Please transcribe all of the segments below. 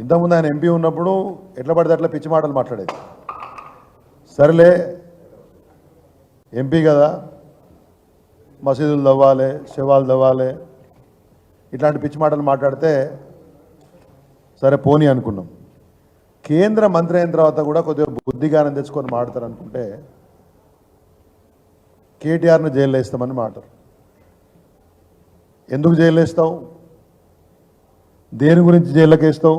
ఇంతకుముందు ఆయన ఎంపీ ఉన్నప్పుడు ఎట్లా పడితే అట్లా పిచ్చి మాటలు మాట్లాడేది. సరేలే ఎంపీ కదా మసీదులు దవ్వాలి శివాలు దవ్వాలి ఇట్లాంటి పిచ్చి మాటలు మాట్లాడితే సరే పోనీ అనుకున్నాం. కేంద్ర మంత్రి అయిన తర్వాత కూడా కొద్దిగా బుద్ధిగానం తెచ్చుకొని మాడతారు అనుకుంటే కేటీఆర్ను జైల్లో వేస్తామని మాట్లాడు ఎందుకు జైల్లో వేస్తావు? దేని గురించి జైల్లోకి వేస్తావు?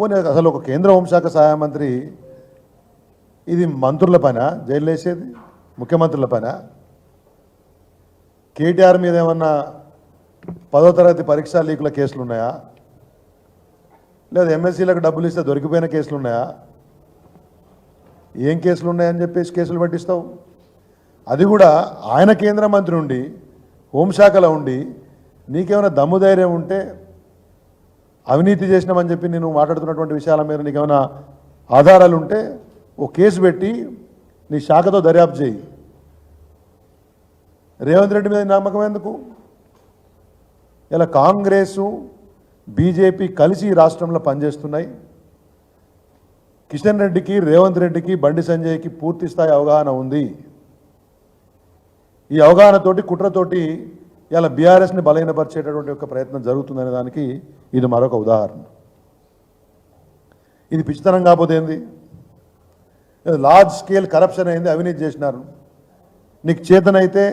పోనీ అసలు ఒక కేంద్ర హోంశాఖ సహాయ మంత్రి ఇది మంత్రుల పైన? జైలు వేసేది ముఖ్యమంత్రుల పైన? కేటీఆర్ మీద ఏమన్నా పదో తరగతి పరీక్షా లీకుల కేసులు ఉన్నాయా? లేదా ఎమ్మెల్సీలకు డబ్బులు ఇస్తే దొరికిపోయిన కేసులు ఉన్నాయా? ఏం కేసులు ఉన్నాయని చెప్పేసి కేసులు పట్టిస్తావు? అది కూడా ఆయన కేంద్ర మంత్రి ఉండి హోంశాఖలో ఉండి నీకేమైనా దమ్ము ధైర్యం ఉంటే అవినీతి చేసినామని చెప్పి నేను మాట్లాడుతున్నటువంటి విషయాల మీద నీకేమైనా ఆధారాలు ఉంటే ఓ కేసు పెట్టి నీ శాఖతో దర్యాప్తు చేయి. రేవంత్ రెడ్డి మీద నమ్మకం ఎందుకు? ఇలా కాంగ్రెసు బీజేపీ కలిసి రాష్ట్రంలో పనిచేస్తున్నాయి. కిషన్ రెడ్డికి రేవంత్ రెడ్డికి బండి సంజయ్కి పూర్తి స్థాయి అవగాహన ఉంది. ఈ అవగాహనతోటి కుట్రతోటి ఇలా బీఆర్ఎస్ని బలహీనపరిచేటటువంటి ఒక ప్రయత్నం జరుగుతుందనే దానికి ఇది మరొక ఉదాహరణ. ఇది పిచ్చితనం కాకపోతే ఏంది? లార్జ్ స్కేల్ కరప్షన్ అయింది అవినీతి చేసినారు. నీకు చేతనైతే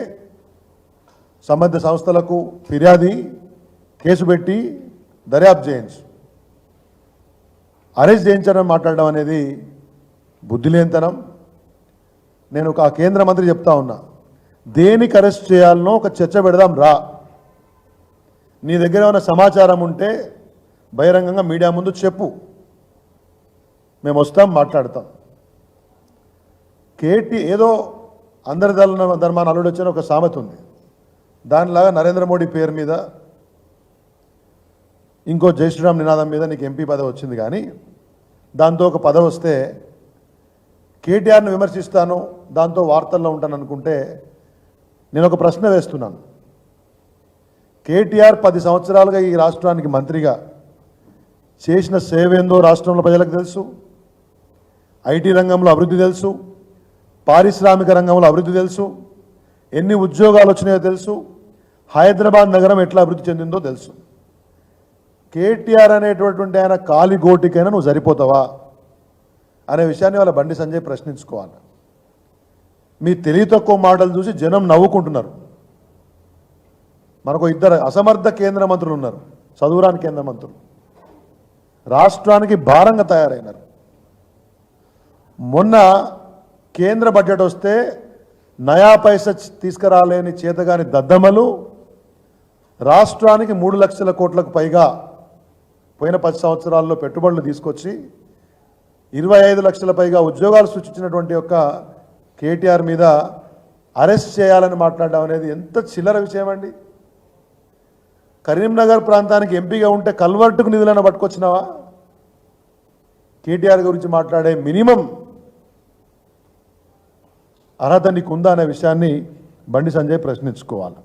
సంబంధ సంస్థలకు ఫిర్యాది కేసు పెట్టి దర్యాప్తు చేయించు. అరెస్ట్ చేయించడం మాట్లాడడం అనేది బుద్ధి లేనితనం. నేను ఒక కేంద్ర మంత్రి చెప్తా ఉన్నా దేనికి అరెస్ట్ చేయాలనో ఒక చర్చ పెడదాం రా. నీ దగ్గర ఏమైనా సమాచారం ఉంటే బహిరంగంగా మీడియా ముందు చెప్పు. మేము వస్తాం మాట్లాడతాం. కేటీ ఏదో అందరి ధర్మ ధర్మాన్ని అల్లుడు వచ్చిన ఒక సామెత ఉంది. దానిలాగా నరేంద్ర మోడీ పేరు మీద ఇంకో జై శ్రీరామ్ నినాదం మీద నీకు ఎంపీ పదవి వచ్చింది కానీ దాంతో ఒక పదవి వస్తే కేటీఆర్ని విమర్శిస్తాను దాంతో వార్తల్లో ఉంటాను అనుకుంటే నేను ఒక ప్రశ్న వేస్తున్నాను. కేటీఆర్ పది సంవత్సరాలుగా ఈ రాష్ట్రానికి మంత్రిగా చేసిన సేవ ఏందో రాష్ట్రంలో ప్రజలకు తెలుసు. ఐటీ రంగంలో అభివృద్ధి తెలుసు. పారిశ్రామిక రంగంలో అభివృద్ధి తెలుసు. ఎన్ని ఉద్యోగాలు వచ్చినాయో తెలుసు. హైదరాబాద్ నగరం ఎట్లా అభివృద్ధి చెందిందో తెలుసు. కేటీఆర్ అనేటటువంటి ఆయన కాలి గోటికైనా నువ్వు సరిపోతావా అనే విషయాన్ని వాళ్ళ బండి సంజయ్ ప్రశ్నించుకోవాలి. మీ తెలివి తక్కువ మాటలు చూసి జనం నవ్వుకుంటున్నారు. మనకు ఇద్దరు అసమర్థ కేంద్ర మంత్రులు ఉన్నారు. చదువురాని కేంద్ర మంత్రులు. రాష్ట్రానికి భారంగా తయారైనారు. మొన్న కేంద్ర బడ్జెట్ వస్తే నయా పైస తీసుకురాలేని చేతగాని దద్దమ్మలు రాష్ట్రానికి మూడు లక్షల కోట్లకు పైగా పోయిన పది సంవత్సరాల్లో పెట్టుబడులు తీసుకొచ్చి ఇరవై ఐదు లక్షల పైగా ఉద్యోగాలు సృష్టించినటువంటి యొక్క కేటీఆర్ మీద అరెస్ట్ చేయాలని మాట్లాడడం అనేది ఎంత చిల్లర విషయం అండి కరీంనగర్ ప్రాంతానికి ఎంపీగా ఉంటే కల్వర్టుకు నిధులను పట్టుకొచ్చినావా? కేటీఆర్ గురించి మాట్లాడే మినిమం అర్హత నీకుందా అనే విషయాన్ని బండి సంజయ్ ప్రశ్నించుకోవాలి.